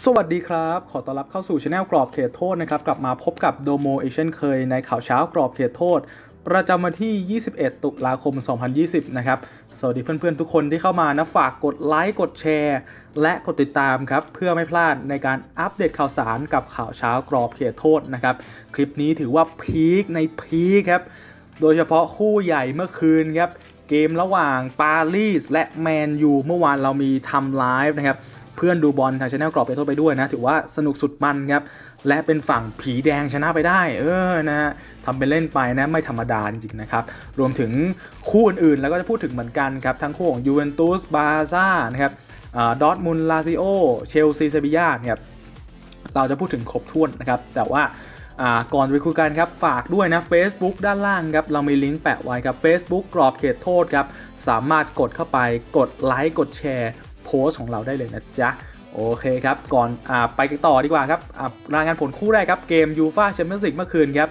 สวัสดีครับ ขอต้อนรับเข้าสู่ช anel กรอบเขตโทษนะครับ กลับมาพบกับโดโมเอเช่นเคยในข่าวเช้ากรอบเขตโทษ ประจำวันที่ 21 ตุลาคม 2020 นะครับ สวัสดีเพื่อนๆ ทุกคนที่เข้ามานะฝากกดไลค์กดแชร์ และกดติดตามครับ เพื่อไม่พลาดในการอัปเดตข่าวสารกับข่าวเช้ากรอบเขตโทษนะครับ คลิปนี้ถือว่าพีคในพีคครับ โดยเฉพาะคู่ใหญ่เมื่อคืนครับเกมระหว่างปารีสและแมนยูเมื่อวานเรามีทำไลฟ์นะครับ เพื่อนดูบอลทางช anel กรอบไปโทษไปด้วยนะ ถือว่าสนุกสุดมันครับ และเป็นฝั่งผีแดงชนะไปได้ เออนะฮะทำเป็นเล่นไปนะไม่ธรรมดาจริงๆนะครับ รวมถึงคู่อื่นๆ แล้วก็จะพูดถึงเหมือนกันครับ ทั้งคู่ของยูเวนตุสบาซ่านะครับดอร์ทมุนลาซิโอเชลซีเซบียาเนี่ยเราจะพูดถึงครบถ้วนนะครับ แต่ว่าก่อนไปคุยกันครับ ฝากด้วยนะ Facebook ด้านล่างครับ เรามีลิงก์แปะไว้ครับ Facebook กรอบเขตโทษครับ สามารถกดเข้าไปกดไลค์กดแชร์ โพสต์ของเราได้เลยนะจ๊ะโอเคครับ ก่อนอไปกันต่อดีกว่าครับรายงานผลคู่แรกครับ เกมยูฟาแชมเปี้ยนส์ลีกเมื่อคืนครับ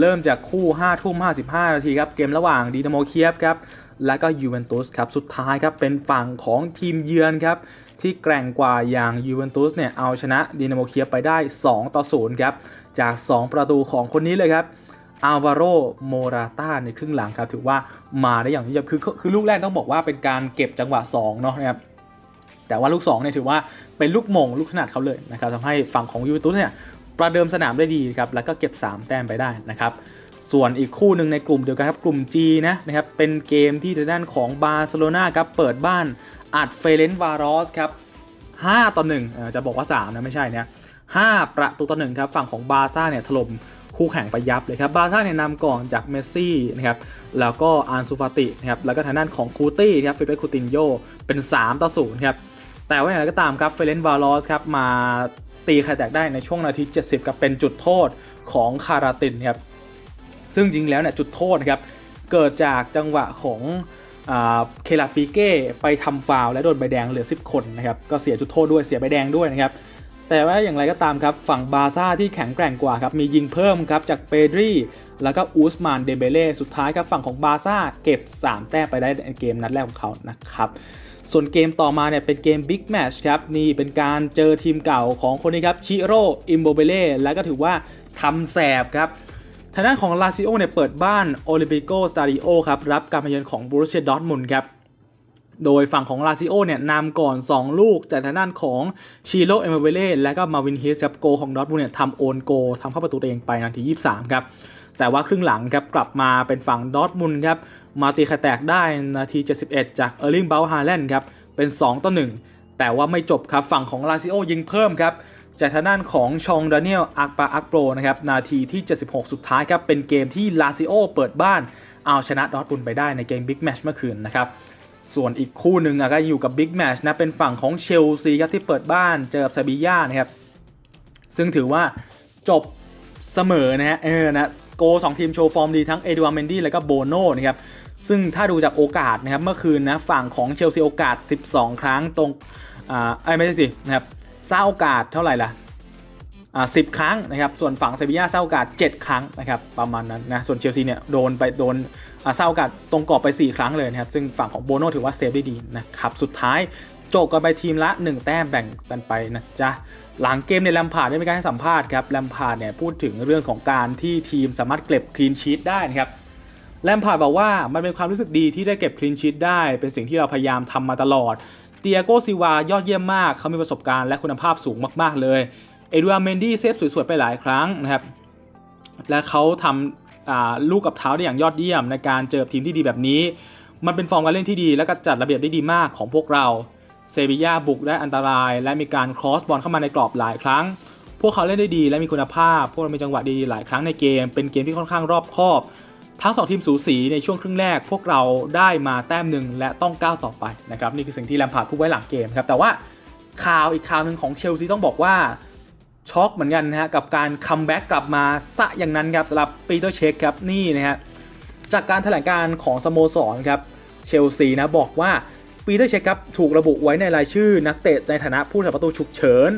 เริ่มจากคู่5ทุ่ม55 นาทีครับ เกมระหว่างดีนาโมเคียฟครับ และก็ยูเวนตุสครับ สุดท้ายครับ เป็นฝั่งของทีมเยือนครับ ที่แกร่งกว่าอย่างยูเวนตุสเนี่ย เอาชนะดีนาโมเคียฟไปได้ 2 ต่อ 0 ครับ จาก 2 ประตูของคนนี้เลยครับอัลวาโรโมราต้าในครึ่งหลังครับ ถือว่ามาได้อย่างยอดคือคือคือลูกแรกต้องบอกว่าเป็นการเก็บจังหวะ2เนาะนะครับ แต่ว่าลูก2เนี่ยถือว่าเป็นลูกมงลูกถนัดเขาเลยนะครับทำให้ฝั่งของยูเวนตุสเนี่ยประเดิมสนามได้ดีครับแล้วก็เก็บ 3 แต้มไปได้นะครับส่วนอีกคู่หนึ่งในกลุ่มเดียวกันครับกลุ่ม G นะนะครับเป็นเกมที่ทางด้านของบาร์เซโลนาครับเปิดบ้านอัดเฟเรนวารอสครับ5ต่อ1เอ่อจะบอกว่า 3 นะ ไม่ใช่นี่ย5ประตูต่อ1ครับฝั่งของบาร์ซ่าเนี่ยถล่ม คู่แข่งไปยับเลยครับบาซ่าเนี่ยนำก่อนจากเมสซี่นะครับแล้วก็อันซูฟาตินะครับแล้วก็ทางด้านของคูตี้ครับฟิลิปคูตินโยเป็น 3 ต่อ0ครับแต่ว่าอย่างไรก็ตามครับเฟเรนวารอสครับมาตีไข่แตกได้ในช่วงนาที 70กับเป็นจุดโทษของคาราตินครับซึ่งจริงแล้วเนี่ยจุดโทษครับเกิดจากจังหวะของเคลาปิเก้ไปทำฟาวล์และโดนใบแดงเหลือ 10 คนนะครับก็เสียจุดโทษด้วยเสียใบแดงด้วยนะครับ แต่ว่าอย่างไรก็ตามครับ ฝั่งบาซ่าที่แข็งแกร่งกว่าครับ มียิงเพิ่มครับ จากเปดรีแล้วก็อูสมานเดเบเล่สุดท้ายครับ ฝั่งของบาซ่าเก็บ 3 แต้มไปได้ในเกมนัดแรกของเขานะครับส่วนเกมต่อมาเนี่ยเป็นเกมบิ๊กแมชครับ นี่เป็นการเจอทีมเก่าของคนนี้ครับชิโร่อิมโบเบเล่แล้วก็ถือว่าทำแสบครับทางด้านของลาซิโอเนี่ยเปิดบ้านโอลิมปิโกสตาดิโอครับรับการมาเยือนของบูรุเชียดอทมุนครับ โดยฝั่งของลาซิโอเนี่ยนำก่อน 2 ลูกจากทางด้านของชิโร่เอเมเบเล่และก็มาวินเฮสครับโกของดอทมุนเนี่ยทำโอนโกทำเข้าประตูเองไปนาที 23 ครับแต่ว่าครึ่งหลังครับกลับมาเป็นฝั่งดอทมุนครับมาตีไขแตกได้นาที 71 จากเออร์ลิงเบลฮาแลนด์ครับเป็น 2 ต่อ 1 แต่ว่าไม่จบครับฝั่งของลาซิโอยิงเพิ่มครับจากทางด้านของชองดานิเอลอักปาอักโปรนะครับนาทีที่ 76 สุดท้ายครับเป็นเกมที่ลาซิโอเปิดบ้านเอาชนะดอทมุนไปได้ในเกมบิ๊กแมชเมื่อคืนนะครับ ส่วนอีกคู่หนึ่งก็อยู่กับบิ๊กแมชนะเป็นฝั่งของเชลซีครับที่เปิดบ้านเจอกับซาบีย่านะครับ ซึ่งถือว่าจบเสมอนะฮะเออนะโกสองทีมโชว์ฟอร์มดีทั้งเอดูอาร์เมนดี้และก็โบโน่นะครับซึ่งถ้าดูจากโอกาสนะครับเมื่อคืนนะฝั่งของเชลซีโอกาส 12 ครั้งตรงอ่าไอ้ไม่ใช่สินะครับสร้างโอกาสเท่าไหร่ล่ะอ่าสิครั้งนะครับส่วนฝั่งเซบีย่าสร้างโอกาส 7 ครั้งนะครับประมาณนั้นนะส่วนเชลซีเนี่ยโดนไปโดน สร้างโอกาสตรงกรอบไป 4 ครั้งเลยนะครับ ซึ่งฝั่งของโบโนถือว่าเซฟได้ดีนะครับ สุดท้ายโจกกันไปทีมละ 1 แต้มแบ่งกันไปนะจ๊ะ หลังเกมในยแลมพาร์ดได้มีการให้สัมภาษณ์ครับแลมพาร์ดเนี่ยพูดถึงเรื่องของการที่ทีมสามารถเก็บคลีนชีตได้นะครับแลมพาร์ดบอกว่ามันเป็นความรู้สึกดีที่ได้เก็บคลีนชีตได้ เป็นสิ่งที่เราพยายามทำมาตลอดเตียโกซิวายอดเยี่ยมมาก เขามีประสบการณ์และคุณภาพสูงมาก ๆ เลย เอดูอาร์เมนดี้เซฟสวย ๆ ไปหลายครั้งนะครับ และเขาทำอ่า ลูกกับเท้าได้อย่างยอดเยี่ยม ในการเจอทีมที่ดีแบบนี้ มันเป็นฟอร์มการเล่นที่ดี และก็จัดระเบียบได้ดีมากของพวกเราเซบีย่าบุกได้อันตราย และมีการครอสบอลเข้ามาในกรอบหลายครั้ง พวกเขาเล่นได้ดีและมีคุณภาพ พวกเรามีจังหวะดีๆหลายครั้งในเกม เป็นเกมที่ค่อนข้างรอบคอบ ทั้งสองทีมสูสีในช่วงครึ่งแรก พวกเราได้มาแต้มหนึ่งและต้องก้าวต่อไปนะครับนี่คือสิ่งที่แลมพาร์ดพูดไว้หลังเกมครับแต่ว่าข่าวอีกข่าวหนึ่งของเชลซีต้องบอกว่า ช็อกเหมือนกันนะฮะกับการคัมแบ็กกลับมาซะอย่างนั้นครับสำหรับปีเตอร์เชคครับนี่นะฮะจากการแถลงการของสโมสรครับเชลซีนะบอกว่าปีเตอร์เชคครับถูกระบุไว้ในรายชื่อนักเตะในฐานะผู้ทำประตูฉุกเฉิน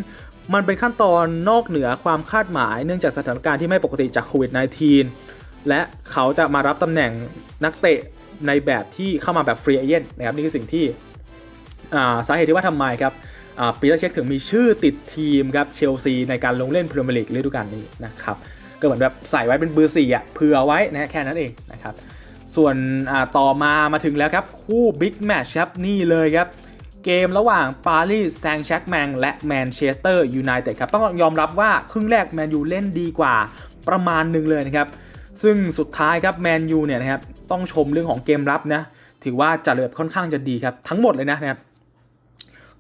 มันเป็นขั้นตอนนอกเหนือความคาดหมาย เนื่องจากสถานการณ์ที่ไม่ปกติจากโควิด -19 และเขาจะมารับตำแหน่งนักเตะในแบบที่เข้ามาแบบฟรีเอเจนต์นะครับนี่คือสิ่งที่าสาเหตุที่ว่าทำไมครับ ปีเตอร์เช็คถึงมีชื่อติดทีมครับเชลซีในการลงเล่นพรีเมียร์ลีกฤดูกาลนี้นะครับก็เหมือนแบบใส่ไว้เป็นเบอร์สี่อะเผื่อไว้นะแค่นั้นเองนะครับส่วนต่อมามาถึงแล้วครับคู่บิ๊กแมชครับนี่เลยครับเกมระหว่างปารีสแซงต์แชกแมงและแมนเชสเตอร์ยูไนเต็ดครับต้องยอมรับว่าครึ่งแรกแมนยูเล่นดีกว่าประมาณหนึ่งเลยนะครับซึ่งสุดท้ายครับแมนยูเนี่ยนะครับต้องชมเรื่องของเกมรับนะถือว่าจัดระเบียบค่อนข้างจะดีครับทั้งหมดเลยนะนะครับ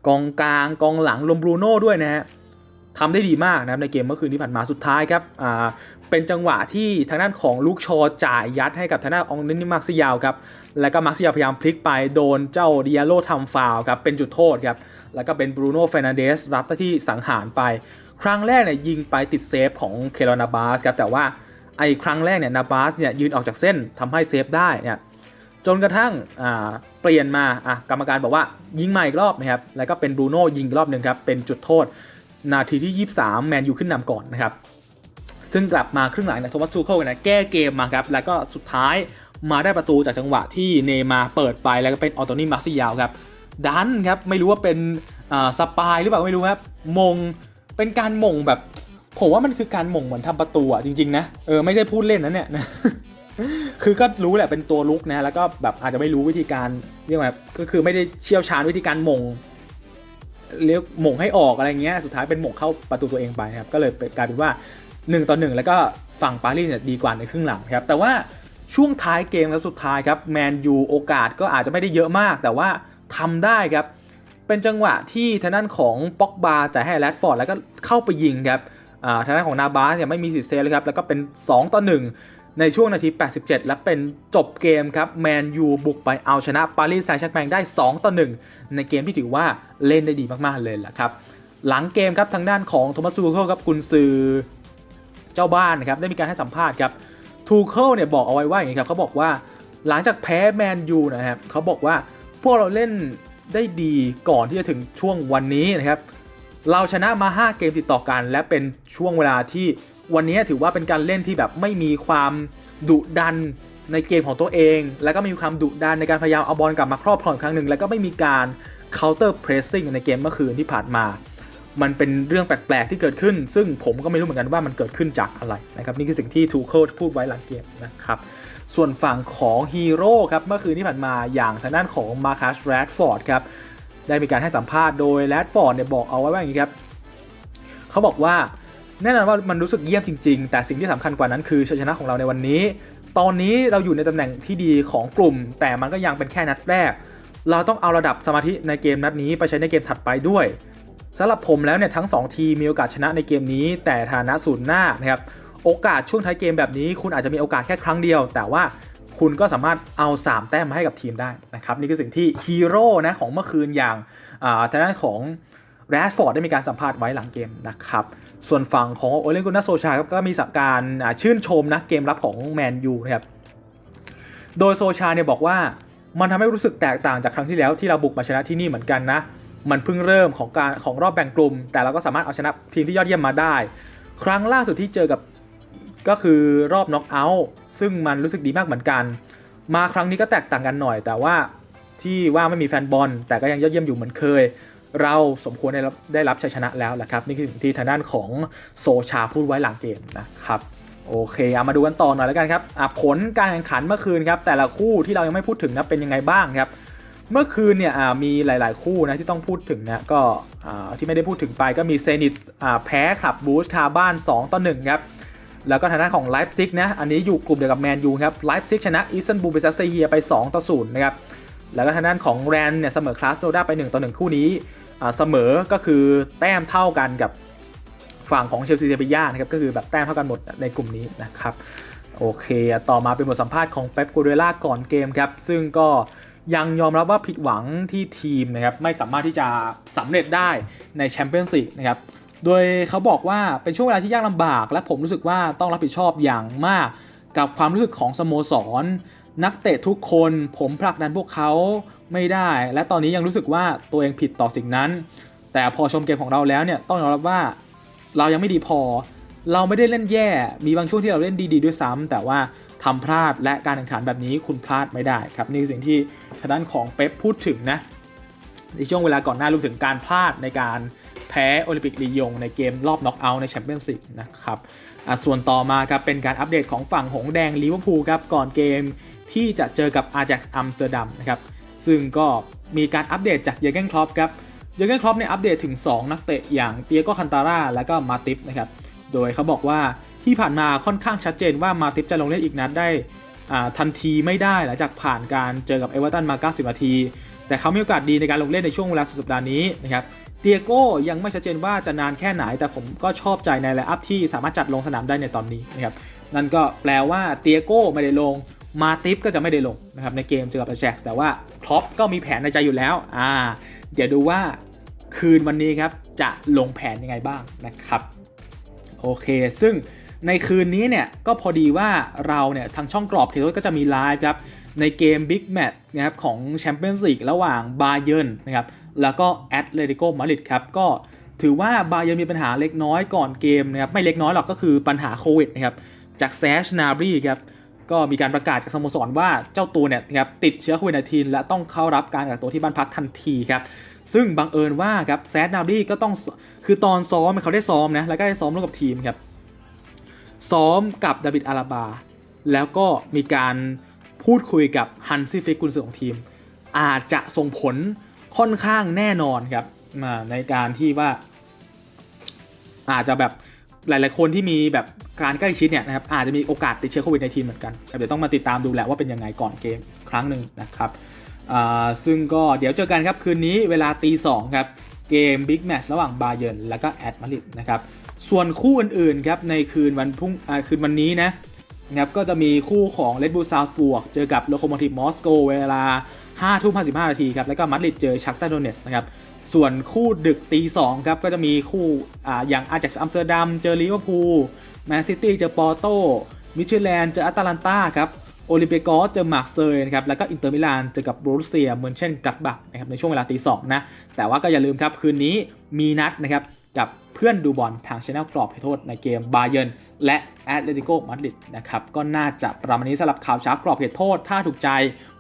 กองกลางกองหลังรวมบรูโน่ด้วยนะฮะทำได้ดีมากนะครับในเกมเมื่อคืนที่ผ่านมาสุดท้ายครับอ่าเป็นจังหวะที่ทางด้านของลูกชอจ่ายยัดให้กับทางด้านองเดนิมาร์กซิยาวครับแล้วก็มาร์กซิยาวพยายามพลิกไปโดนเจ้าดิอาโลทำฟาวครับเป็นจุดโทษครับแล้วก็เป็นบรูโน่เฟรนันเดสรับหน้าที่สังหารไป ครั้งแรกเนี่ยยิงไปติดเซฟของเคโรนาบาสครับแต่ว่าไอ้ครั้งแรกเนี่ยนาบาสเนี่ยยืนออกจากเส้นทำให้เซฟได้เนี่ย จนกระทั่งเปลี่ยนมาอะกรรมการบอกว่ายิงใหม่อีกรอบนะครับ แล้วก็เป็นบรูโน่ยิงอีกรอบหนึ่งครับ เป็นจุดโทษ นาทีที่ 23 แมนยูขึ้นนำก่อนนะครับ ซึ่งกลับมาครึ่งหลังนี่ยโทมัสซูเคิลนะแก้เกมมาครับ แล้วก็สุดท้ายมาได้ประตูจากจังหวะที่เนย์มาเปิดไปแล้วก็เป็นออโตนี่มาซิยาวครับ ดันครับ ไม่รู้ว่าเป็นสปายหรือเปล่าไม่รู้ครับ มง เป็นการมงแบบผมว่ามันคือการมงเหมือนทำประตูอะจริงๆนะเออไม่ได้พูดเล่นนะเนี่ยนะ คือก็รู้แหละเป็นตัวลุกนะแล้วก็แบบอาจจะไม่รู้วิธีการเรียกว่าก็คือไม่ได้เชี่ยวชาญวิธีการมงเรียกมงให้ออกอะไรเงี้ยสุดท้ายเป็นหม่งเข้าประตูตัวเองไปนะครับก็เลยกลายเป็นว่า 1 ต่อ 1 แล้วก็ฝั่งปารีสเนี่ยดีกว่าในครึ่งหลังครับแต่ว่าช่วงท้ายเกมแล้วสุดท้ายครับแมนยูโอกาสก็อาจจะไม่ได้เยอะมาก แต่ว่าทำได้ครับเป็นจังหวะที่ทางด้านของป็อกบาจ่ายให้แรดฟอร์ดแล้วก็เข้าไปยิงครับทางด้านของนาบาสเนี่ยไม่มีสิทธิ์เซฟเลยครับแล้วก็เป็น 2 ต่อ 1 ในช่วงนาที 87 และเป็นจบเกมครับแมนยูบุกไปเอาชนะปารีสแซงต์แชร์กแมงได้ 2 ต่อ 1 ในเกมที่ถือว่าเล่นได้ดีมากๆเลยแหละครับ หลังเกมครับทางด้านของโทมัสซูเคิลครับกุนซือเจ้าบ้านนะครับได้มีการให้สัมภาษณ์ครับทูเคิลเนี่ยบอกเอาไว้ว่าอย่างนี้ครับเขาบอกว่าหลังจากแพ้แมนยูนะครับเขาบอกว่าพวกเราเล่นได้ดีก่อนที่จะถึงช่วงวันนี้นะครับเราชนะมา 5 เกมติดต่อกัน และเป็นช่วงเวลาที่ วันนี้ถือว่าเป็นการเล่นที่แบบไม่มีความดุดันในเกมของตัวเอง แล้วก็ไม่มีความดุดันในการพยายามเอาบอลกลับมาครอบครองครั้งหนึ่ง แล้วก็ไม่มีการ counter pressing ในเกมเมื่อคืนที่ผ่านมา มันเป็นเรื่องแปลก ๆ ที่เกิดขึ้น ซึ่งผมก็ไม่รู้เหมือนกันว่ามันเกิดขึ้นจากอะไรนะครับนี่คือสิ่งที่ทูเคิลพูดไว้หลังเกมนะครับส่วนฝั่งของฮีโร่ครับเมื่อคืนที่ผ่านมาอย่างทางด้านของมาคัสแรดฟอร์ดครับได้มีการให้สัมภาษณ์โดยแรดฟอร์ดเนี่ยบอกเอาไว้ว่าอย่างนี้ครับเขาบอกว่า แน่นอนว่ามันรู้สึกเยี่ยมจริง ๆ แต่สิ่งที่สำคัญกว่านั้นคือชัยชนะของเราในวันนี้ ตอนนี้เราอยู่ในตำแหน่งที่ดีของกลุ่ม แต่มันก็ยังเป็นแค่นัดแรก เราต้องเอาระดับสมาธิในเกมนัดนี้ไปใช้ในเกมถัดไปด้วยสำหรับผมแล้วเนี่ยทั้ง 2 ทีมมีโอกาสชนะในเกมนี้ แต่ฐานะศูนย์หน้านะครับโอกาสช่วงท้ายเกมแบบนี้ คุณอาจจะมีโอกาสแค่ครั้งเดียว แต่ว่าคุณก็สามารถเอา 3 แต้มมาให้กับทีมได้นะครับนี่คือสิ่งที่ฮีโร่นะของเมื่อคืนอย่างอ่าทางด้านของ แรดฟอร์ดได้มีการสัมภาษณ์ไว้หลังเกมนะครับ ส่วนฝั่งของโอเลนกุนนาโซชาครับก็มีสัการชื่นชมนะเกมรับของแมนยูนะครับ โดยโซชาเนี่ยบอกว่ามันทำให้รู้สึกแตกต่างจากครั้งที่แล้วที่เราบุกมาชนะที่นี่เหมือนกันนะ มันเพิ่งเริ่มของการของรอบแบ่งกลุ่ม แต่เราก็สามารถเอาชนะทีมที่ยอดเยี่ยมมาได้ ครั้งล่าสุดที่เจอกับก็คือรอบน็อกเอาท์ซึ่งมันรู้สึกดีมากเหมือนกัน มาครั้งนี้ก็แตกต่างกันหน่อย แต่ว่าที่ว่าไม่มีแฟนบอลแต่ก็ยังยอดเยี่ยมอยู่เหมือนเคย เราสมควรได้รับได้รับชัยชนะแล้วแหละครับ นี่คือสิ่งที่ทางด้านของโซชาพูดไว้หลังเกมนะครับโอเคเอามาดูกันต่อหน่อยแล้วกันครับผลการแข่งขันเมื่อคืนครับแต่ละคู่ที่เรายังไม่พูดถึงนะเป็นยังไงบ้างครับ เมื่อคืนเนี่ยอ่ามีหลาย ๆ คู่นะที่ต้องพูดถึงนะก็ที่ไม่ได้พูดถึงไปก็มีเซนิตแพ้คลับบูสคาบ้าน 2 ต่อ 1 ครับ แล้วก็ทางด้านของไลฟ์ซิกนะอันนี้อยู่กลุ่มเดียวกับแมนยูครับไลฟ์ซิกชนะอิสตันบูลเบซัสเซียไป 2 ต่อ 0 นะครับ แล้วก็ทางด้านของแรนเนี่ยเสมอคลาสโนดาไป 1 ต่อ 1 คู่นี้อ่า เสมอก็คือแต้มเท่ากันกับฝั่งของเชลซีเซบียานะครับก็คือแบบแต้มเท่ากันหมดในกลุ่มนี้นะครับโอเค ต่อมาเป็นบทสัมภาษณ์ของเป๊ปกูเดล่าก่อนเกมครับ ซึ่งก็ยังยอมรับว่าผิดหวังที่ทีมนะครับไม่สามารถที่จะสำเร็จได้ในแชมเปี้ยนส์ลีกนะครับ โดยเขาบอกว่าเป็นช่วงเวลาที่ยากลำบาก และผมรู้สึกว่าต้องรับผิดชอบอย่างมากกับความรู้สึกของสโมสร นักเตะทุกคนผมผลักดันพวกเขาไม่ได้ และตอนนี้ยังรู้สึกว่าตัวเองผิดต่อสิ่งนั้น แต่พอชมเกมของเราแล้วเนี่ยต้องยอมรับว่าเรายังไม่ดีพอ เราไม่ได้เล่นแย่ มีบางช่วงที่เราเล่นดีๆด้วยซ้ำแต่ว่าทำพลาดและการแข่งขันแบบนี้คุณพลาดไม่ได้ครับนี่คือสิ่งที่ทางด้านของเป๊ปพูดถึงนะในช่วงเวลาก่อนหน้ารวมถึงการพลาดในการแพ้โอลิมปิกลียงในเกมรอบน็อกเอาท์ในแชมเปี้ยนส์ลีกนะครับอะส่วนต่อมาครับเป็นการอัปเดตของฝั่งหงแดงลิเวอร์พูลครับก่อนเกม ที่จะเจอกับอา a x อัมสเตอร์ดัมนะครับซึ่งก็มีการอัปเดตจากเยเกนครอปครับเยเกนครอปเนี่ยอัปเดตถึง 2 นักเตะอย่างเตียโกคันตาร่าและก็มาติฟนะครับโดยเขาบอกว่าที่ผ่านมาค่อนข้างชัดเจนว่ามาติฟจะลงเล่นอีกนัดได้ทันทีไม่ได้หลังจากผ่านการเจอกับเอเวอร์ตันมา 90 นาที แต่เขามีโอกาสดีในการลงเล่นในช่วงเวลาสุดสัปดาห์นี้นะครับเตียโก้ยังไม่ชัดเจนว่าจะนานแค่ไหน แต่ผมก็ชอบใจในไลน์อัพที่สามารถจัดลงสนามได้ในตอนนี้นะครับนั่นก็แปลว่าเตียโก้ไม่ได้ลง มาติฟก็จะไม่ได้ลงนะครับในเกมเจอกับแจ็คแต่ว่าครอปก็มีแผนในใจอยู่แล้วอ่าเดี๋ยวดูว่าคืนวันนี้ครับจะลงแผนยังไงบ้างนะครับโอเค ซึ่งในคืนนี้เนี่ยก็พอดีว่าเราเนี่ยทางช่องกรอบเคโรก็จะมีไลฟ์ครับในเกม Big Match นะครับของแชมเปี้ยนส์ลีกระหว่างบาเยิร์นนะครับแล้วก็แอตเลติโกมาดริดครับก็ถือว่าบาเยิร์นมีปัญหาเล็กน้อยก่อนเกมนะครับไม่เล็กน้อยหรอกก็คือปัญหาโควิดนะครับจากแซชนาบรีครับ ก็มีการประกาศจากสโมสรว่าเจ้าตัวเนี่ยครับติดเชื้อโควิด -19 และต้องเข้ารับการกักตัวที่บ้านพักทันทีครับซึ่งบังเอิญว่าครับแซดนาบรีก็ต้องคือตอนซ้อมเขาได้ซ้อมนะแล้วก็ได้ซ้อมร่วมกับทีมครับซ้อมกับดาวิดอาราบา แล้วก็มีการพูดคุยกับฮันซี่ฟลิกกุนซือของทีม อาจจะส่งผลค่อนข้างแน่นอนครับมาในการที่ว่า อาจจะแบบหลาย ๆ คนที่มีแบบ การใกล้ชิดเนี่ยนะครับอาจจะมีโอกาสติดเชื้อโควิดในทีมเหมือนกันเดี๋ยวต้องมาติดตามดูแหละว่าเป็นยังไงก่อนเกมครั้งหนึ่งนะครับซึ่งก็เดี๋ยวเจอกันครับ คืนนี้เวลาตีสองครับ เกมบิ๊กแมตช์ระหว่างบาเยิร์นแล้วก็แอตมาริดนะครับส่วนคู่อื่นๆครับในคืนวันพรุ่งคืนวันนี้นะนะครับก็จะมีคู่ของเลดบูซาวส์บวกเจอกับโลโคโมทีฟมอสโกเวลา5ทุ่ม55นาทีครับแล้วก็มาดริดเจอชักตาโดเนสนะครับส่วนคู่ดึกตี2ครับก็จะมีคู่ออย่างอาจากอัมสเตอร์ดัมเจอลิเวอร์พูล แมนซิตี้เจอปอร์โตมิเชลแลนเจออัตแลนตาครับโอลิมเปโกสเจอมาร์เซย์นะครับแล้วก็อินเตอร์มิลานเจอกับบรูเซียเหมือนเช่นกัดบักนะครับในช่วงเวลาตีสองนะแต่ว่าก็อย่าลืมครับคืนนี้มีนัดนะครับ กับเพื่อนดูบอลทางช anel กรอบให้โทษในเกมบาเยิร์นและแอตเลติโกมาดริดนะครับ ก็น่าจะประมาณนี้สำหรับข่าวเช้ากรอบเหตุโทษ ถ้าถูกใจ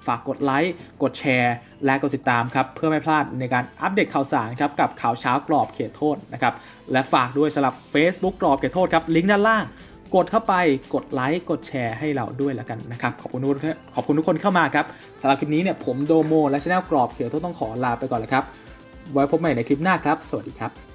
ฝากกดไลค์กดแชร์ และกดติดตามครับเพื่อไม่พลาดในการอัปเดตข่าวสารครับกับข่าวเช้ากรอบเขตโทษนะครับและฝากด้วยสำหรับ Facebook กรอบเขตโทษครับลิงก์ด้านล่าง กดเข้าไปกดไลค์กดแชร์ให้เราด้วยแล้วกันนะครับขอบคุณทุกคนขอบคุณทุกคนเข้ามาครับสำหรับคลิปนี้เนี่ยผมโดโมและช anel กรอบเขตโทษต้องขอลาไปก่อนแล้วครับไว้พบใหม่ในคลิปหน้าครับ สวัสดีครับ